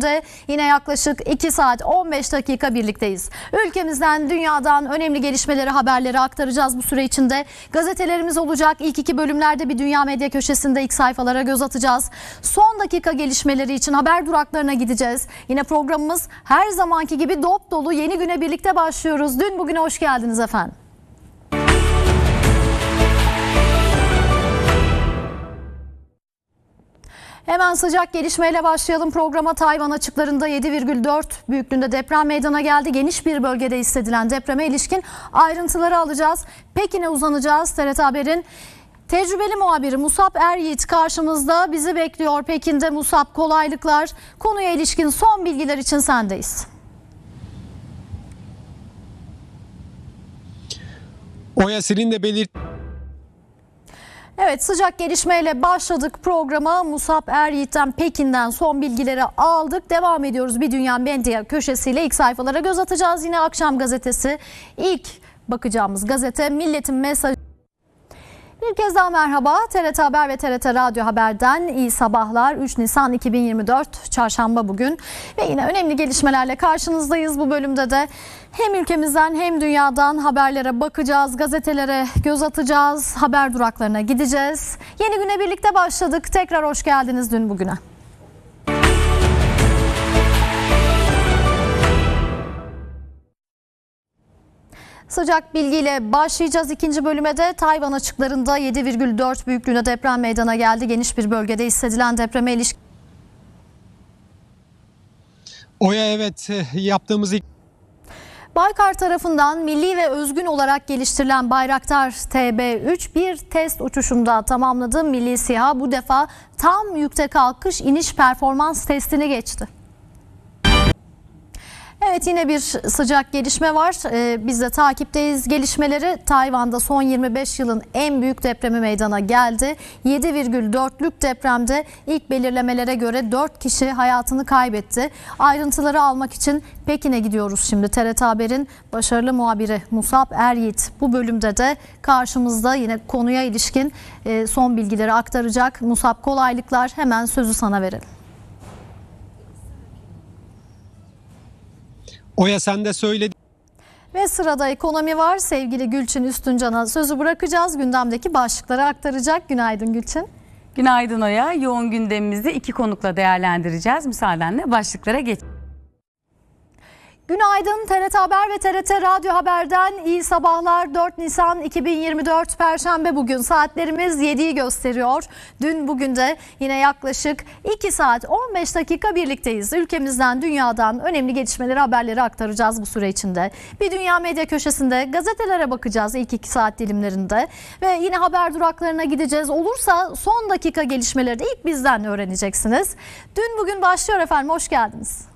bugünde yine yaklaşık 2 saat 15 dakika birlikteyiz. Ülkemizden, dünyadan önemli gelişmeleri, haberleri aktaracağız bu süre içinde. Gazetelerimiz olacak. İlk iki bölümlerde bir Dünya Medya Köşesi'nde ilk sayfalara göz atacağız. Son dakika gelişmeleri için haber duraklarına gideceğiz. Yine programımız her zamanki gibi dop dolu yeni güne birlikte başlıyoruz. Dün bugüne hoş geldiniz efendim. Hemen sıcak gelişmeyle başlayalım programa. Tayvan açıklarında 7,4 büyüklüğünde deprem meydana geldi. Geniş bir bölgede hissedilen depreme ilişkin ayrıntıları alacağız. Pekin'e uzanacağız. TRT Haber'in tecrübeli muhabiri Musab Eryiğit karşımızda bizi bekliyor. Pekin'de Musab kolaylıklar. Konuya ilişkin son bilgiler için sendeyiz. Oya senin de belirt Evet sıcak gelişmeyle başladık programa. Musab Eryiğit'ten Pekin'den son bilgileri aldık. Devam ediyoruz bir dünya medya köşesiyle ilk sayfalara göz atacağız. Yine akşam gazetesi ilk bakacağımız gazete Milletin Mesajı. Bir kez daha merhaba. TRT Haber ve TRT Radyo Haber'den iyi sabahlar. 3 Nisan 2024 Çarşamba bugün ve yine önemli gelişmelerle karşınızdayız. Bu bölümde de hem ülkemizden hem dünyadan haberlere bakacağız, gazetelere göz atacağız, haber duraklarına gideceğiz. Yeni güne birlikte başladık. Tekrar hoş geldiniz dün bugüne. Sıcak bilgiyle başlayacağız ikinci bölüme de Tayvan açıklarında 7,4 büyüklüğünde deprem meydana geldi. Geniş bir bölgede hissedilen depreme ilişkin Oya evet yaptığımız ilk Baykar tarafından milli ve özgün olarak geliştirilen Bayraktar TB3 bir test uçuşunda tamamladı. Milli SİHA bu defa tam yükte kalkış iniş performans testini geçti. Evet yine bir sıcak gelişme var. Ee, biz de takipteyiz gelişmeleri. Tayvan'da son 25 yılın en büyük depremi meydana geldi. 7,4'lük depremde ilk belirlemelere göre 4 kişi hayatını kaybetti. Ayrıntıları almak için Pekin'e gidiyoruz şimdi. TRT Haber'in başarılı muhabiri Musab Eryiğit bu bölümde de karşımızda yine konuya ilişkin e, son bilgileri aktaracak. Musab kolaylıklar hemen sözü sana verelim. Oya sen de söyledin. Ve sırada ekonomi var. Sevgili Gülçin Üstüncan'a sözü bırakacağız. Gündemdeki başlıkları aktaracak. Günaydın Gülçin. Günaydın Oya. Yoğun gündemimizi iki konukla değerlendireceğiz. Müsaadenle başlıklara geç. Günaydın TRT Haber ve TRT Radyo Haber'den iyi sabahlar 4 Nisan 2024 Perşembe bugün saatlerimiz 7'yi gösteriyor. Dün bugün de yine yaklaşık 2 saat 15 dakika birlikteyiz. Ülkemizden dünyadan önemli gelişmeleri haberleri aktaracağız bu süre içinde. Bir dünya medya köşesinde gazetelere bakacağız ilk 2 saat dilimlerinde ve yine haber duraklarına gideceğiz. Olursa son dakika gelişmeleri de ilk bizden öğreneceksiniz. Dün bugün başlıyor efendim hoş geldiniz.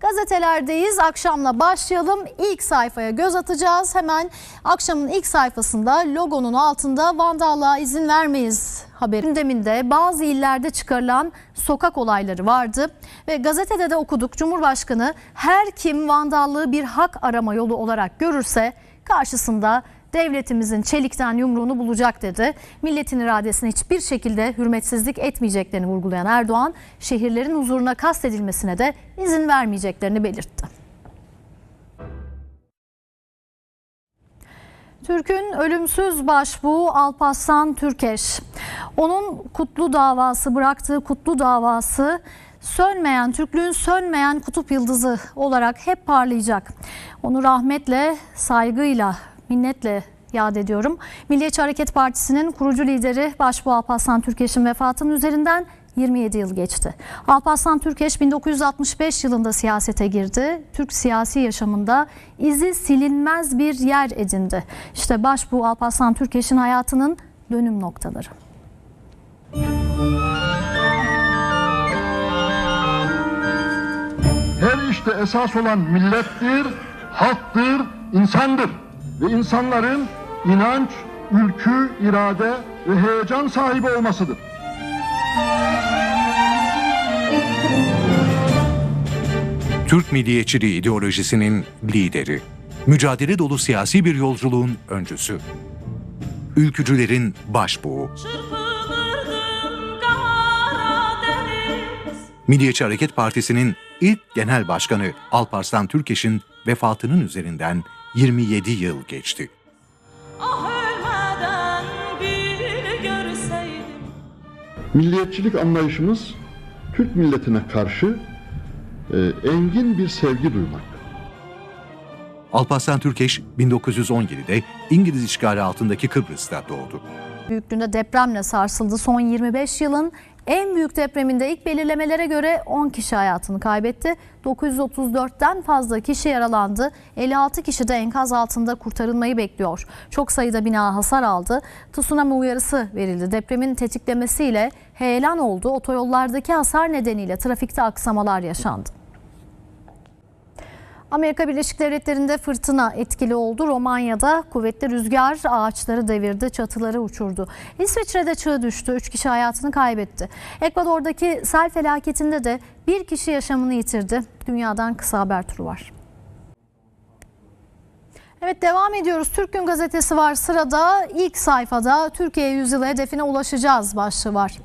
Gazetelerdeyiz. Akşamla başlayalım. İlk sayfaya göz atacağız. Hemen akşamın ilk sayfasında logonun altında vandallığa izin vermeyiz haberi gündeminde bazı illerde çıkarılan sokak olayları vardı ve gazetede de okuduk. Cumhurbaşkanı her kim vandallığı bir hak arama yolu olarak görürse karşısında devletimizin çelikten yumruğunu bulacak dedi. Milletin iradesine hiçbir şekilde hürmetsizlik etmeyeceklerini vurgulayan Erdoğan, şehirlerin huzuruna kastedilmesine de izin vermeyeceklerini belirtti. Türk'ün ölümsüz başbuğu Alparslan Türkeş. Onun kutlu davası, bıraktığı kutlu davası sönmeyen, Türklüğün sönmeyen kutup yıldızı olarak hep parlayacak. Onu rahmetle, saygıyla, minnetle yad ediyorum. Milliyetçi Hareket Partisi'nin kurucu lideri Başbuğ Alparslan Türkeş'in vefatının üzerinden 27 yıl geçti. Alparslan Türkeş 1965 yılında siyasete girdi. Türk siyasi yaşamında izi silinmez bir yer edindi. İşte Başbuğ Alparslan Türkeş'in hayatının dönüm noktaları. Her işte esas olan millettir, halktır, insandır. Ve insanların inanç, ülkü, irade ve heyecan sahibi olmasıdır. Türk milliyetçiliği ideolojisinin lideri, mücadele dolu siyasi bir yolculuğun öncüsü. ülkücülerin başbuğu. Milliyetçi Hareket Partisi'nin ilk genel başkanı Alparslan Türkeş'in vefatının üzerinden 27 yıl geçti. Ah ölmeden bir görseydim Milliyetçilik anlayışımız Türk milletine karşı e, engin bir sevgi duymak. Alparslan Türkeş 1917'de İngiliz işgali altındaki Kıbrıs'ta doğdu. Büyüklüğünde depremle sarsıldı. Son 25 yılın en büyük depreminde ilk belirlemelere göre 10 kişi hayatını kaybetti. 934'ten fazla kişi yaralandı. 56 kişi de enkaz altında kurtarılmayı bekliyor. Çok sayıda bina hasar aldı. Tsunami uyarısı verildi. Depremin tetiklemesiyle heyelan oldu. Otoyollardaki hasar nedeniyle trafikte aksamalar yaşandı. Amerika Birleşik Devletleri'nde fırtına etkili oldu. Romanya'da kuvvetli rüzgar ağaçları devirdi, çatıları uçurdu. İsviçre'de çığ düştü, 3 kişi hayatını kaybetti. Ekvador'daki sel felaketinde de bir kişi yaşamını yitirdi. Dünyadan kısa haber turu var. Evet devam ediyoruz. Türk Gün Gazetesi var sırada. ilk sayfada Türkiye yüzyılı hedefine ulaşacağız başlığı var.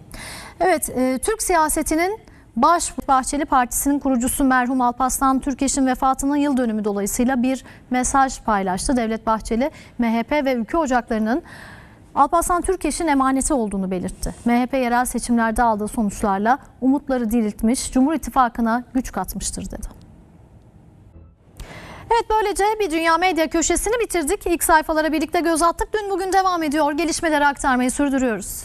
Evet e, Türk siyasetinin Baş Bahçeli Partisi'nin kurucusu merhum Alparslan Türkeş'in vefatının yıl dönümü dolayısıyla bir mesaj paylaştı. Devlet Bahçeli, MHP ve ülke ocaklarının Alparslan Türkeş'in emaneti olduğunu belirtti. MHP yerel seçimlerde aldığı sonuçlarla umutları diriltmiş, Cumhur İttifakı'na güç katmıştır dedi. Evet böylece bir Dünya Medya köşesini bitirdik. İlk sayfalara birlikte göz attık. Dün bugün devam ediyor. Gelişmeleri aktarmayı sürdürüyoruz.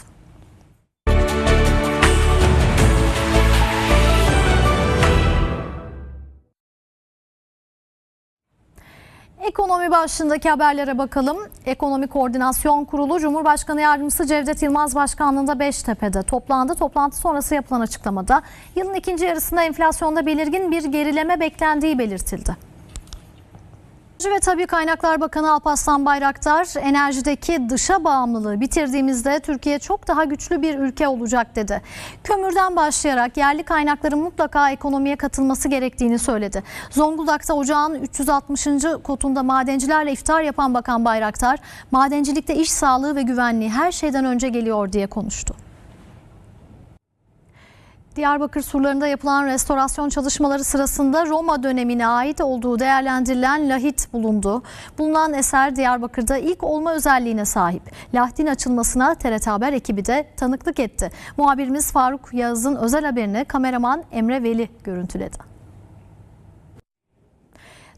Ekonomi başlığındaki haberlere bakalım. Ekonomi Koordinasyon Kurulu Cumhurbaşkanı Yardımcısı Cevdet Yılmaz Başkanlığında Beştepe'de toplandı. Toplantı sonrası yapılan açıklamada yılın ikinci yarısında enflasyonda belirgin bir gerileme beklendiği belirtildi. Enerji ve Tabii Kaynaklar Bakanı Alparslan Bayraktar, enerjideki dışa bağımlılığı bitirdiğimizde Türkiye çok daha güçlü bir ülke olacak dedi. Kömürden başlayarak yerli kaynakların mutlaka ekonomiye katılması gerektiğini söyledi. Zonguldak'ta ocağın 360. kotunda madencilerle iftar yapan Bakan Bayraktar, madencilikte iş sağlığı ve güvenliği her şeyden önce geliyor diye konuştu. Diyarbakır surlarında yapılan restorasyon çalışmaları sırasında Roma dönemine ait olduğu değerlendirilen lahit bulundu. Bulunan eser Diyarbakır'da ilk olma özelliğine sahip. Lahdin açılmasına TRT Haber ekibi de tanıklık etti. Muhabirimiz Faruk Yağız'ın özel haberini kameraman Emre Veli görüntüledi.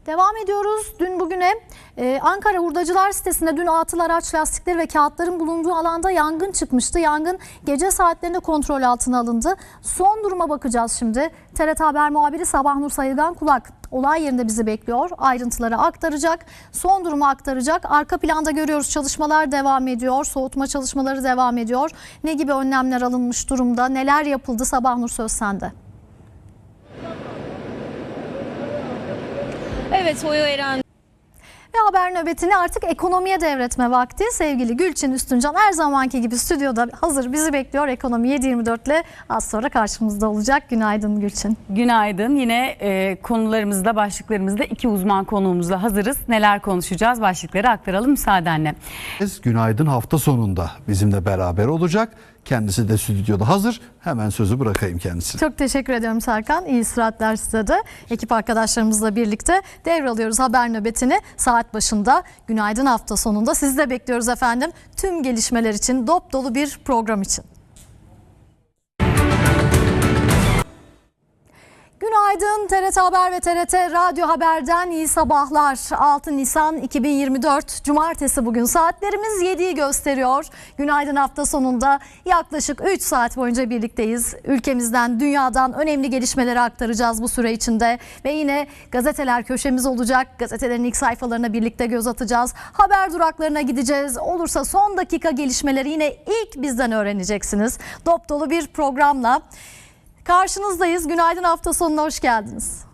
Devam ediyoruz. Dün bugüne e, Ankara Hurdacılar sitesinde dün atıl araç lastikleri ve kağıtların bulunduğu alanda yangın çıkmıştı. Yangın gece saatlerinde kontrol altına alındı. Son duruma bakacağız şimdi. TRT Haber muhabiri Sabah Nur Sayılgan Kulak olay yerinde bizi bekliyor. Ayrıntıları aktaracak. Son durumu aktaracak. Arka planda görüyoruz çalışmalar devam ediyor. Soğutma çalışmaları devam ediyor. Ne gibi önlemler alınmış durumda? Neler yapıldı? Sabah Nur söz sende. Evet Oyo Eren Ve haber nöbetini artık ekonomiye devretme vakti. Sevgili Gülçin Üstüncan her zamanki gibi stüdyoda hazır bizi bekliyor. Ekonomi 724 ile az sonra karşımızda olacak. Günaydın Gülçin. Günaydın. Yine e, konularımızda, başlıklarımızda iki uzman konuğumuzla hazırız. Neler konuşacağız? Başlıkları aktaralım müsaadenle. Günaydın hafta sonunda bizimle beraber olacak. Kendisi de stüdyoda hazır. Hemen sözü bırakayım kendisine. Çok teşekkür ediyorum Serkan. İyi istirahatler size de. Ekip arkadaşlarımızla birlikte devralıyoruz haber nöbetini. Saat başında günaydın hafta sonunda sizi de bekliyoruz efendim. Tüm gelişmeler için dop dolu bir program için. Günaydın TRT Haber ve TRT Radyo Haber'den iyi sabahlar. 6 Nisan 2024 Cumartesi bugün saatlerimiz 7'yi gösteriyor. Günaydın hafta sonunda yaklaşık 3 saat boyunca birlikteyiz. Ülkemizden, dünyadan önemli gelişmeleri aktaracağız bu süre içinde. Ve yine gazeteler köşemiz olacak. Gazetelerin ilk sayfalarına birlikte göz atacağız. Haber duraklarına gideceğiz. Olursa son dakika gelişmeleri yine ilk bizden öğreneceksiniz. Dop dolu bir programla. Karşınızdayız. Günaydın hafta sonuna hoş geldiniz.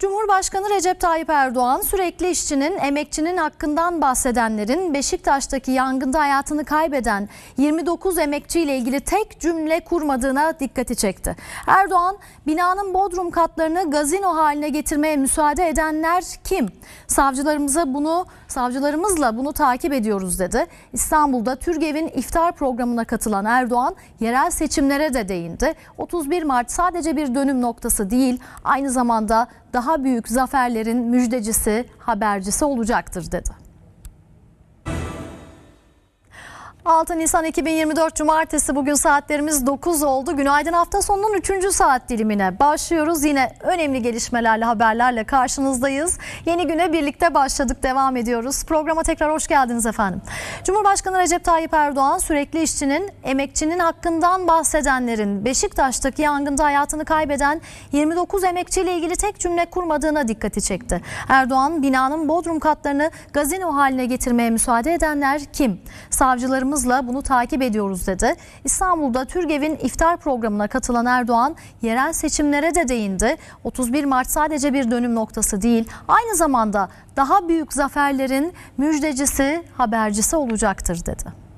Cumhurbaşkanı Recep Tayyip Erdoğan sürekli işçinin, emekçinin hakkından bahsedenlerin Beşiktaş'taki yangında hayatını kaybeden 29 emekçiyle ilgili tek cümle kurmadığına dikkati çekti. Erdoğan, binanın bodrum katlarını gazino haline getirmeye müsaade edenler kim? Savcılarımıza bunu, savcılarımızla bunu takip ediyoruz dedi. İstanbul'da Türgev'in iftar programına katılan Erdoğan, yerel seçimlere de değindi. 31 Mart sadece bir dönüm noktası değil, aynı zamanda daha büyük zaferlerin müjdecisi, habercisi olacaktır dedi. 6 Nisan 2024 Cumartesi bugün saatlerimiz 9 oldu. Günaydın hafta sonunun 3. saat dilimine başlıyoruz. Yine önemli gelişmelerle haberlerle karşınızdayız. Yeni güne birlikte başladık devam ediyoruz. Programa tekrar hoş geldiniz efendim. Cumhurbaşkanı Recep Tayyip Erdoğan sürekli işçinin, emekçinin hakkından bahsedenlerin Beşiktaş'taki yangında hayatını kaybeden 29 emekçiyle ilgili tek cümle kurmadığına dikkati çekti. Erdoğan binanın bodrum katlarını gazino haline getirmeye müsaade edenler kim? Savcılarımızla bunu takip ediyoruz dedi. İstanbul'da Türgev'in iftar programına katılan Erdoğan yerel seçimlere de değindi. 31 Mart sadece bir dönüm noktası değil, aynı zamanda daha büyük zaferlerin müjdecisi, habercisi olacaktır dedi.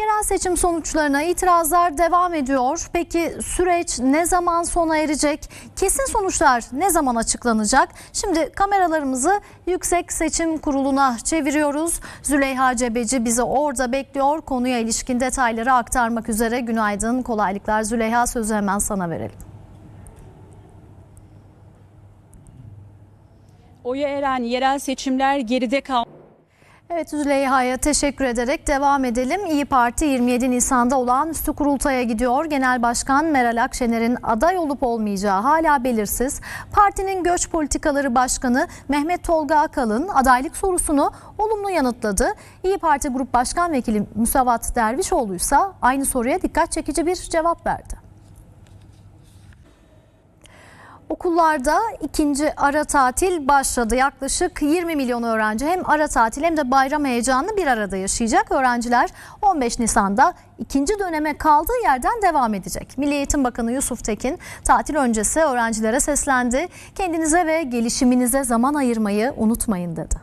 Yerel seçim sonuçlarına itirazlar devam ediyor. Peki süreç ne zaman sona erecek? Kesin sonuçlar ne zaman açıklanacak? Şimdi kameralarımızı Yüksek Seçim Kurulu'na çeviriyoruz. Züleyha Cebeci bizi orada bekliyor. Konuya ilişkin detayları aktarmak üzere. Günaydın, kolaylıklar. Züleyha sözü hemen sana verelim. Oya eren yerel seçimler geride kaldı. Evet Züleyha'ya teşekkür ederek devam edelim. İyi Parti 27 Nisan'da olağanüstü kurultaya gidiyor. Genel Başkan Meral Akşener'in aday olup olmayacağı hala belirsiz. Partinin Göç Politikaları Başkanı Mehmet Tolga Akalın adaylık sorusunu olumlu yanıtladı. İyi Parti Grup Başkan Vekili Müsavat Dervişoğlu ise aynı soruya dikkat çekici bir cevap verdi. Okullarda ikinci ara tatil başladı. Yaklaşık 20 milyon öğrenci hem ara tatil hem de bayram heyecanını bir arada yaşayacak. Öğrenciler 15 Nisan'da ikinci döneme kaldığı yerden devam edecek. Milli Eğitim Bakanı Yusuf Tekin tatil öncesi öğrencilere seslendi. Kendinize ve gelişiminize zaman ayırmayı unutmayın dedi.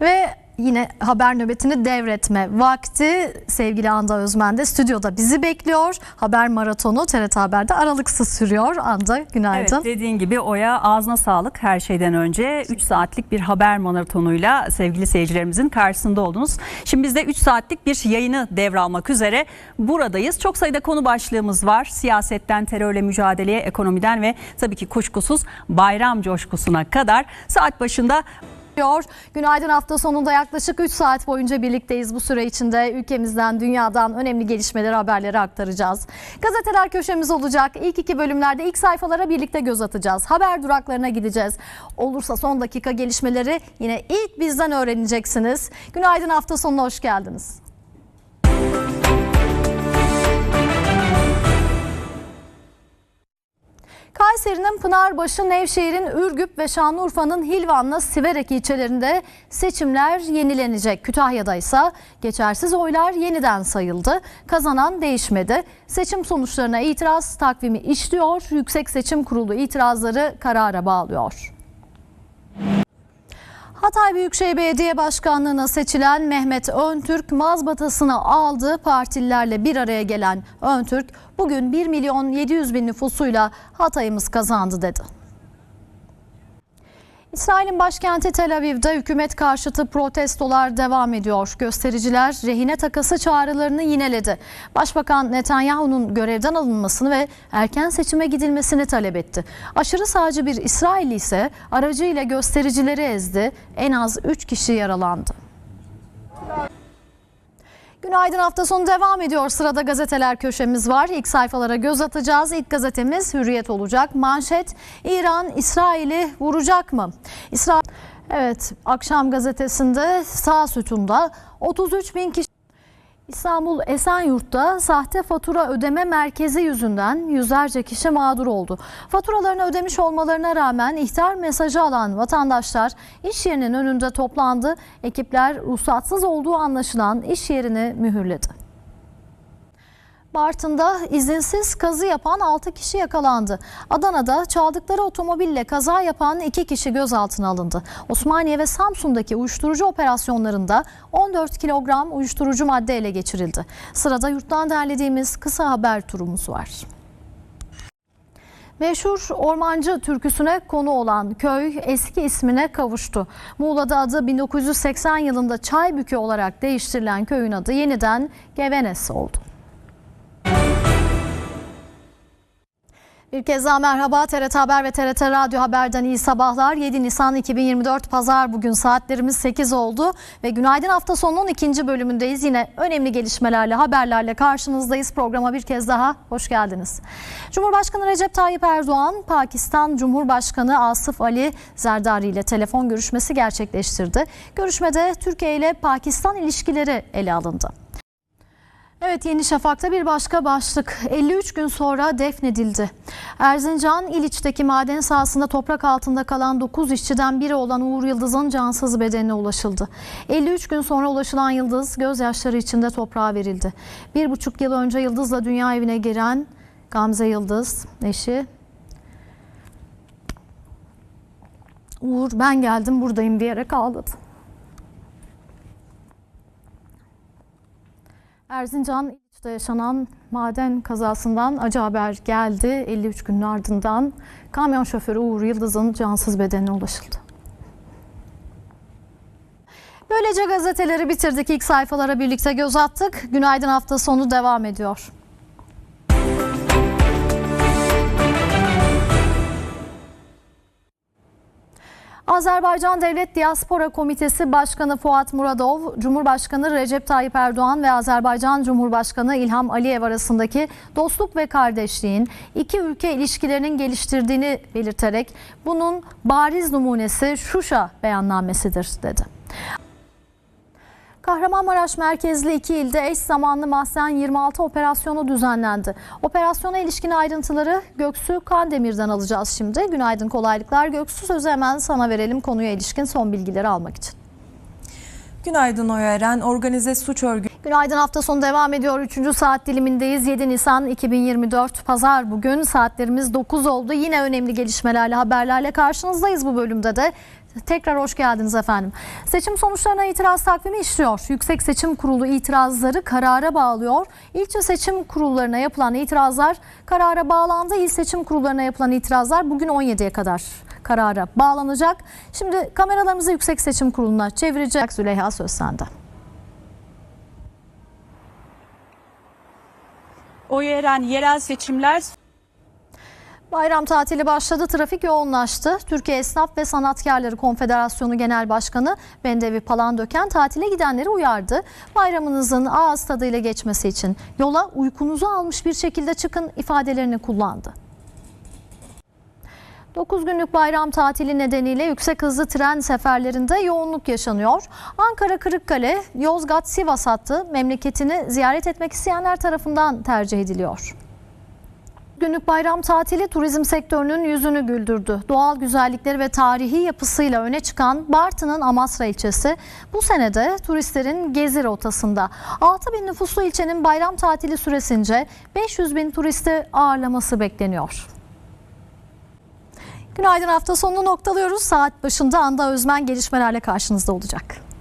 Ve yine haber nöbetini devretme vakti sevgili Anda Özmen de stüdyoda bizi bekliyor. Haber maratonu TRT Haber'de aralıksız sürüyor. Anda günaydın. Evet dediğin gibi Oya ağzına sağlık her şeyden önce 3 saatlik bir haber maratonuyla sevgili seyircilerimizin karşısında oldunuz. Şimdi biz de 3 saatlik bir yayını devralmak üzere buradayız. Çok sayıda konu başlığımız var. Siyasetten terörle mücadeleye, ekonomiden ve tabii ki kuşkusuz bayram coşkusuna kadar saat başında Diyor. Günaydın hafta sonunda yaklaşık 3 saat boyunca birlikteyiz. Bu süre içinde ülkemizden, dünyadan önemli gelişmeleri, haberleri aktaracağız. Gazeteler köşemiz olacak. İlk iki bölümlerde ilk sayfalara birlikte göz atacağız. Haber duraklarına gideceğiz. Olursa son dakika gelişmeleri yine ilk bizden öğreneceksiniz. Günaydın hafta sonuna hoş geldiniz. Kayseri'nin Pınarbaşı, Nevşehir'in Ürgüp ve Şanlıurfa'nın Hilvan'la Siverek ilçelerinde seçimler yenilenecek. Kütahya'da ise geçersiz oylar yeniden sayıldı. Kazanan değişmedi. Seçim sonuçlarına itiraz takvimi işliyor. Yüksek Seçim Kurulu itirazları karara bağlıyor. Hatay Büyükşehir Belediye Başkanlığı'na seçilen Mehmet Öntürk mazbatasını aldı. Partililerle bir araya gelen Öntürk bugün 1 milyon 700 bin nüfusuyla Hatay'ımız kazandı dedi. İsrail'in başkenti Tel Aviv'de hükümet karşıtı protestolar devam ediyor. Göstericiler rehine takası çağrılarını yineledi. Başbakan Netanyahu'nun görevden alınmasını ve erken seçime gidilmesini talep etti. Aşırı sağcı bir İsrailli ise aracıyla göstericileri ezdi. En az 3 kişi yaralandı. Günaydın hafta sonu devam ediyor. Sırada gazeteler köşemiz var. İlk sayfalara göz atacağız. İlk gazetemiz Hürriyet olacak. Manşet İran İsrail'i vuracak mı? İsrail Evet, akşam gazetesinde sağ sütunda 33 bin kişi İstanbul Esenyurt'ta sahte fatura ödeme merkezi yüzünden yüzlerce kişi mağdur oldu. Faturalarını ödemiş olmalarına rağmen ihtar mesajı alan vatandaşlar iş yerinin önünde toplandı. Ekipler ruhsatsız olduğu anlaşılan iş yerini mühürledi. Bartın'da izinsiz kazı yapan 6 kişi yakalandı. Adana'da çaldıkları otomobille kaza yapan 2 kişi gözaltına alındı. Osmaniye ve Samsun'daki uyuşturucu operasyonlarında 14 kilogram uyuşturucu madde ele geçirildi. Sırada yurttan derlediğimiz kısa haber turumuz var. Meşhur ormancı türküsüne konu olan köy eski ismine kavuştu. Muğla'da adı 1980 yılında Çaybükü olarak değiştirilen köyün adı yeniden Gevenes oldu. Bir kez daha merhaba TRT Haber ve TRT Radyo Haber'den iyi sabahlar. 7 Nisan 2024 Pazar bugün saatlerimiz 8 oldu ve Günaydın hafta sonunun ikinci bölümündeyiz. Yine önemli gelişmelerle haberlerle karşınızdayız. Programa bir kez daha hoş geldiniz. Cumhurbaşkanı Recep Tayyip Erdoğan Pakistan Cumhurbaşkanı Asif Ali Zerdari ile telefon görüşmesi gerçekleştirdi. Görüşmede Türkiye ile Pakistan ilişkileri ele alındı. Evet Yeni Şafak'ta bir başka başlık 53 gün sonra defnedildi. Erzincan İliç'teki maden sahasında toprak altında kalan 9 işçiden biri olan Uğur Yıldız'ın cansız bedenine ulaşıldı. 53 gün sonra ulaşılan Yıldız gözyaşları içinde toprağa verildi. Bir buçuk yıl önce Yıldız'la dünya evine giren Gamze Yıldız eşi Uğur ben geldim buradayım diyerek ağladı. Erzincan İliç'te yaşanan maden kazasından acı haber geldi. 53 günün ardından kamyon şoförü Uğur Yıldız'ın cansız bedenine ulaşıldı. Böylece gazeteleri bitirdik. İlk sayfalara birlikte göz attık. Günaydın hafta sonu devam ediyor. Azerbaycan Devlet Diaspora Komitesi Başkanı Fuat Muradov, Cumhurbaşkanı Recep Tayyip Erdoğan ve Azerbaycan Cumhurbaşkanı İlham Aliyev arasındaki dostluk ve kardeşliğin iki ülke ilişkilerinin geliştirdiğini belirterek bunun bariz numunesi Şuşa beyannamesidir dedi. Kahramanmaraş merkezli iki ilde eş zamanlı Mahzen 26 operasyonu düzenlendi. Operasyona ilişkin ayrıntıları Göksu Kandemir'den alacağız şimdi. Günaydın kolaylıklar. Göksu sözü hemen sana verelim konuya ilişkin son bilgileri almak için. Günaydın Oya Eren. Organize suç örgütü Günaydın hafta sonu devam ediyor. 3. saat dilimindeyiz. 7 Nisan 2024 Pazar bugün saatlerimiz 9 oldu. Yine önemli gelişmelerle haberlerle karşınızdayız bu bölümde de. Tekrar hoş geldiniz efendim. Seçim sonuçlarına itiraz takvimi işliyor. Yüksek Seçim Kurulu itirazları karara bağlıyor. İlçe seçim kurullarına yapılan itirazlar karara bağlandı. İl seçim kurullarına yapılan itirazlar bugün 17'ye kadar karara bağlanacak. Şimdi kameralarımızı Yüksek Seçim Kurulu'na çevirecek. Züleyha söz sende. Oya Eren yerel seçimler Bayram tatili başladı, trafik yoğunlaştı. Türkiye Esnaf ve Sanatkarları Konfederasyonu Genel Başkanı Bendevi Palandöken tatile gidenleri uyardı. Bayramınızın ağız tadıyla geçmesi için yola uykunuzu almış bir şekilde çıkın ifadelerini kullandı. 9 günlük bayram tatili nedeniyle yüksek hızlı tren seferlerinde yoğunluk yaşanıyor. Ankara Kırıkkale, Yozgat Sivas hattı memleketini ziyaret etmek isteyenler tarafından tercih ediliyor. Günlük bayram tatili turizm sektörünün yüzünü güldürdü. Doğal güzellikleri ve tarihi yapısıyla öne çıkan Bartın'ın Amasra ilçesi bu senede turistlerin gezi rotasında. 6 bin nüfuslu ilçenin bayram tatili süresince 500 bin turisti ağırlaması bekleniyor. Günaydın hafta sonunu noktalıyoruz. Saat başında Anda Özmen gelişmelerle karşınızda olacak.